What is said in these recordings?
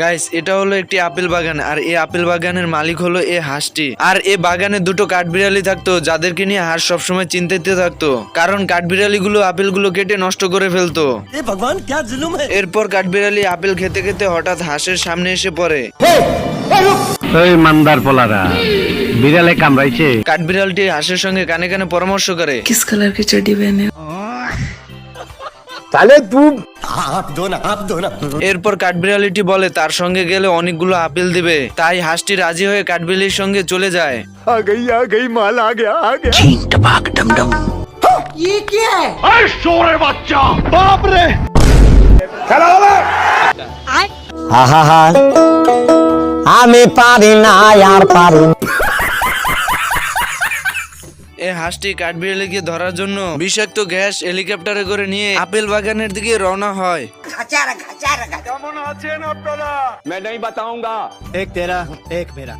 Guys এটা হলো একটি আপেল বাগান আর এই আপেল বাগানের মালিক হলো এ হাঁসটি। আর এ বাগানে দুটো কাঠবিড়ালি থাকতো যাদেরকে নিয়ে হাঁস সবসময় চিন্তিত থাকতো কারণ কাঠবিড়ালি গুলো আপেলগুলো কেটে নষ্ট করে ফেলতো। এরপর কাঠবিড়ালি আপেল খেতে খেতে হঠাৎ হাঁসের সামনে এসে পড়ে। এই মান্দার পোলারা বিড়ালে কামড়াইছে। কাঠবিড়ালটি হাঁসের সঙ্গে কানে কানে পরামর্শ করে। কিস কালার কি চটি তাহলে তুই दो ना आप दो ना এরপর কাঠবিড়ালিটি বলে তার সঙ্গে গেলে অনেকগুলো আপেল দিবে তাই হাঁসটি রাজি হয়ে কাঠবিড়ালির সঙ্গে চলে যায় আমি পারি না আর পারি না। এই হাঁসটি কাঠবিড়ালিকে ধরার জন্য বিষাক্ত গ্যাস হেলিকপ্টারে করে নিয়ে আপেল বাগানের দিকে রওনা হয়। কেমন আছেন বাতাউঙ্গা এক তেরা এক মেরা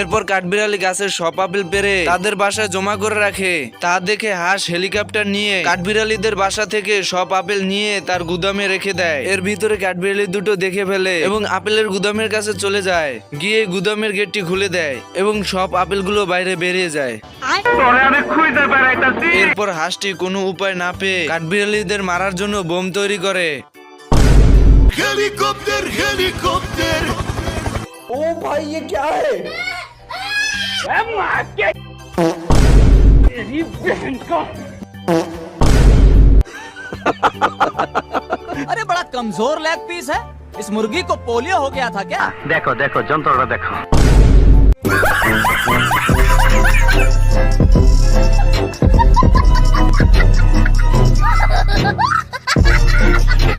এরপর কাঠবিড়ালি গাছের সব আপেল পেরে তাদের বাসায় জমা করে রাখে। তা দেখে হাঁস হেলিকপ্টার নিয়ে কাঠবিড়ালিদের বাসা থেকে সব আপেল নিয়ে তার গুদামে রেখে দেয়। এর ভিতরে কাঠবিড়ালি দুটো দেখে ফেলে এবং আপেলের গুদামের কাছে চলে যায়। গিয়ে গুদামের গেটটি খুলে দেয় এবং সব আপেলগুলো বাইরে বেরিয়ে যায়। এরপর হাঁসটি কোনো উপায় না পেয়ে কাঠবিড়ালিদের মারার জন্য বোম তৈরি করে। भाई ये क्या है? बहन का अरे बड़ा कमज़ोर लेग पीस है। इस मुर्गी को पोलियो हो गया था क्या? देखो देखो जंतर देखो।